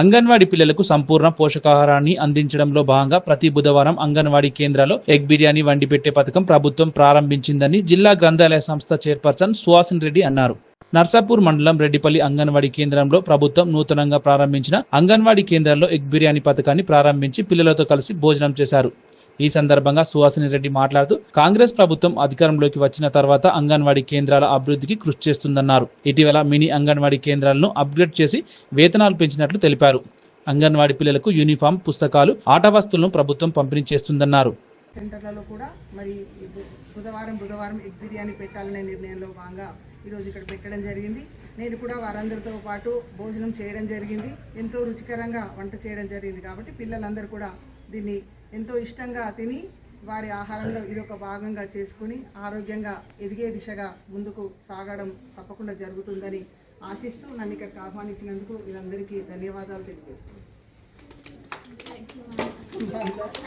అంగన్వాడీ పిల్లలకు సంపూర్ణ పోషకాహారాన్ని అందించడంలో భాగంగా ప్రతి బుధవారం అంగన్వాడీ కేంద్రాల్లో ఎగ్ బిర్యానీ వండి పెట్టే పథకం ప్రభుత్వం ప్రారంభించిందని జిల్లా గ్రంథాలయ సంస్థ చైర్పర్సన్ సుహాసిన్ రెడ్డి అన్నారు. నర్సాపూర్ మండలం రెడ్డిపల్లి అంగన్వాడీ కేంద్రంలో ప్రభుత్వం నూతనంగా ప్రారంభించిన అంగన్వాడీ కేంద్రాల్లో ఎగ్ బిర్యానీ పథకాన్ని ప్రారంభించి పిల్లలతో కలిసి భోజనం చేశారు. ఈ సందర్భంగా సుహాసిని రెడ్డి మాట్లాడుతూ కాంగ్రెస్ ప్రభుత్వం అధికారంలోకి వచ్చిన తర్వాత అంగన్వాడీ కేంద్రాల అభివృద్ధికి కృషి చేస్తుందన్నారు. ఇటీవల మినీ అంగన్వాడీ కేంద్రాలను అప్గ్రేడ్ చేసి వేతనాలు పెంచినట్లు తెలిపారు. అంగన్వాడీ పిల్లలకు యూనిఫామ్ పుస్తకాలు ఆట వస్తువులను ప్రభుత్వం పంపిణీ చేస్తుందన్నారు. సెంటర్లలో కూడా మరి బుధవారం బుధవారం ఎగ్ బిర్యానీ పెట్టాలనే నిర్ణయంలో భాగంగా ఈరోజు ఇక్కడ పెట్టడం జరిగింది. నేను కూడా వారందరితో పాటు భోజనం చేయడం జరిగింది. ఎంతో రుచికరంగా వంట చేయడం జరిగింది కాబట్టి పిల్లలందరూ కూడా దీన్ని ఎంతో ఇష్టంగా తిని వారి ఆహారంలో ఇది ఒక భాగంగా చేసుకుని ఆరోగ్యంగా ఎదిగే దిశగా ముందుకు సాగడం తప్పకుండా జరుగుతుందని ఆశిస్తూ నన్ను ఇక్కడికి ఆహ్వానించినందుకు వీరందరికీ ధన్యవాదాలు తెలియజేస్తున్నాను.